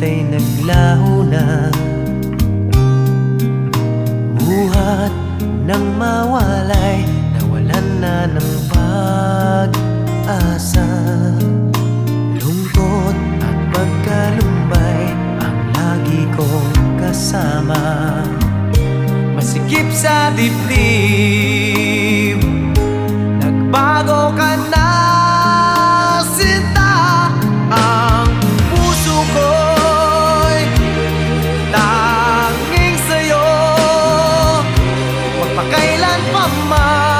natin naglaho na. Buhat ng mawalay Nawalan na ng pag-asa. Lungkot at pagkalumbay Ang lagi kong kasama. Masikip sa dibdib lan pamai